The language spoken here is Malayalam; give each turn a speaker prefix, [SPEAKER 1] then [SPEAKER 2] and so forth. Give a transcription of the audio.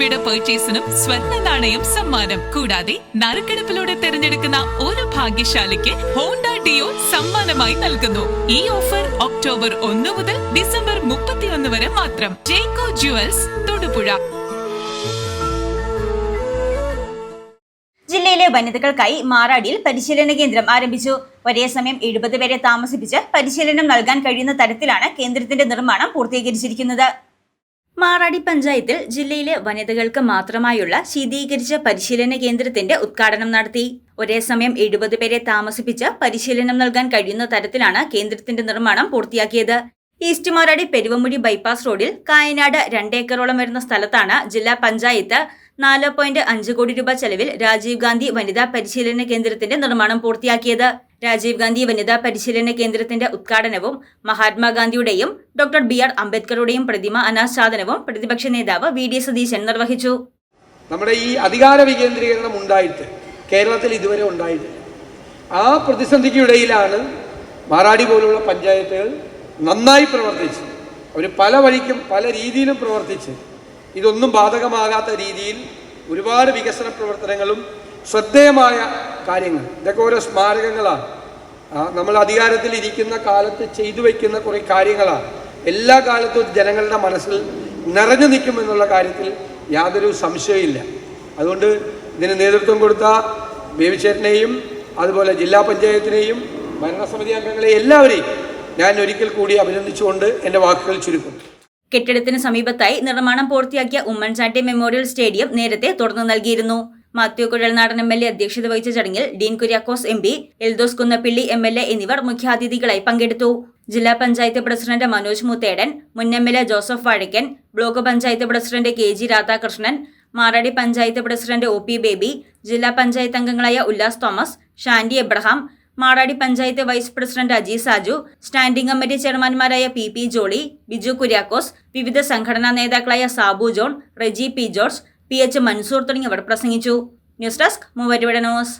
[SPEAKER 1] രൂപയുടെ പെർച്ചേസിനും സ്വർണ നാണയം സമ്മാനം. കൂടാതെ നറുക്കെടുപ്പിലൂടെ തിരഞ്ഞെടുക്കുന്ന ഒരു ഭാഗ്യശാലിക്ക് ഹോണ്ട ഡിയോ സമ്മാനമായി നൽകുന്നു. ഈ ഓഫർ ഒക്ടോബർ ഒന്ന് മുതൽ ഡിസംബർ മുപ്പത്തിയൊന്ന് വരെ മാത്രം. Jacko Jewels Thodupuzha.
[SPEAKER 2] ജില്ലയിലെ വനിതകൾക്കായി മാറാടിയിൽ പരിശീലന കേന്ദ്രം ആരംഭിച്ചു. ഒരേ സമയം എഴുപത് പേരെ താമസിപ്പിച്ച് പരിശീലനം നൽകാൻ കഴിയുന്ന തരത്തിലാണ് കേന്ദ്രത്തിന്റെ നിർമ്മാണം പൂർത്തീകരിച്ചിരിക്കുന്നത്. മാറാടി പഞ്ചായത്തിൽ ജില്ലയിലെ വനിതകൾക്ക് മാത്രമായുള്ള ശീതീകരിച്ച പരിശീലന കേന്ദ്രത്തിന്റെ ഉദ്ഘാടനം നടത്തി. ഒരേ സമയം എഴുപത് പേരെ താമസിപ്പിച്ച് പരിശീലനം നൽകാൻ കഴിയുന്ന തരത്തിലാണ് കേന്ദ്രത്തിന്റെ നിർമ്മാണം പൂർത്തിയാക്കിയത്. ഈസ്റ്റ് മാറാടി പെരുവമുടി ബൈപ്പാസ് റോഡിൽ കായനാട് രണ്ടേക്കറോളം വരുന്ന സ്ഥലത്താണ് ജില്ലാ പഞ്ചായത്ത് നാല് പോയിന്റ് അഞ്ച് കോടി രൂപ ചെലവിൽ രാജീവ് ഗാന്ധി വനിതാ പരിശീലന കേന്ദ്രത്തിന്റെ നിർമ്മാണം പൂർത്തിയാക്കിയത്. രാജീവ് ഗാന്ധി വനിതാ പരിശീലന കേന്ദ്രത്തിന്റെ ഉദ്ഘാടനവും മഹാത്മാഗാന്ധിയുടെയും ഡോക്ടർ ബി. ആർ. അംബേദ്കറുടെയും പ്രതിമ അനാച്ഛാദനവും പ്രതിപക്ഷ നേതാവ് വി. ഡി. സതീശൻ നിർവഹിച്ചു.
[SPEAKER 3] നമ്മുടെ ഈ അധികാര വികേന്ദ്രീകരണം ഉണ്ടായിട്ട് കേരളത്തിൽ ഇതുവരെ ഉണ്ടായിട്ടില്ല ആ പ്രതിസന്ധിക്കിടയിലാണ് മാറാടി പോലുള്ള പഞ്ചായത്തുകൾ നന്നായി പ്രവർത്തിച്ച് അവർ പല വഴിക്കും പല രീതിയിലും പ്രവർത്തിച്ച് ഇതൊന്നും ബാധകമാകാത്ത രീതിയിൽ ഒരുപാട് വികസന പ്രവർത്തനങ്ങളും ശ്രദ്ധേയമായ കാര്യങ്ങൾ. ഇതൊക്കെ ഓരോ സ്മാരകങ്ങളാണ്. നമ്മൾ അധികാരത്തിൽ ഇരിക്കുന്ന കാലത്ത് ചെയ്തു വയ്ക്കുന്ന കുറേ കാര്യങ്ങളാണ്. എല്ലാ കാലത്തും ജനങ്ങളുടെ മനസ്സിൽ നിറഞ്ഞു നിൽക്കുമെന്നുള്ള കാര്യത്തിൽ യാതൊരു സംശയമില്ല അതുകൊണ്ട് ഇതിന് നേതൃത്വം കൊടുത്ത ബേബിച്ചേട്ടനെയും അതുപോലെ ജില്ലാ പഞ്ചായത്തിനെയും ഭരണസമിതി അംഗങ്ങളെയും എല്ലാവരെയും ഞാൻ ഒരിക്കൽ കൂടി അഭിനന്ദിച്ചുകൊണ്ട് എന്റെ വാക്കുകൾ ചുരുക്കും.
[SPEAKER 2] കെട്ടിടത്തിന് സമീപത്തായി നിർമ്മാണം പൂർത്തിയാക്കിയ ഉമ്മൻചാണ്ടി മെമ്മോറിയൽ സ്റ്റേഡിയം നേരത്തെ തുറന്നു നൽകിയിരുന്നു. Mathew Kuzhalnadan M L A അധ്യക്ഷത വഹിച്ച ചടങ്ങിൽ Dean Kuriakose M P Eldhose Kunnappilly M L A എന്നിവർ മുഖ്യാതിഥികളായി പങ്കെടുത്തു. ജില്ലാ പഞ്ചായത്ത് പ്രസിഡന്റ് മനോജ് മുത്തേടൻ മുൻ M L A Joseph Vazhakkan block panchayat president K G Radhakrishnan Maradi panchayat president O P Baby ജില്ലാ പഞ്ചായത്ത് അംഗങ്ങളായ Ullas Thomas Shandy Abraham Maradi panchayat vice president Aji Saju standing committee ചെയർമാൻമാരായ P P Jolly Biju Kuriakose വിവിധ സംഘടനാ നേതാക്കളായ Sabu John Reji P George P H Mansoor തുടങ്ങിയവർ പ്രസംഗിച്ചു. News desk Muvattupuzha news.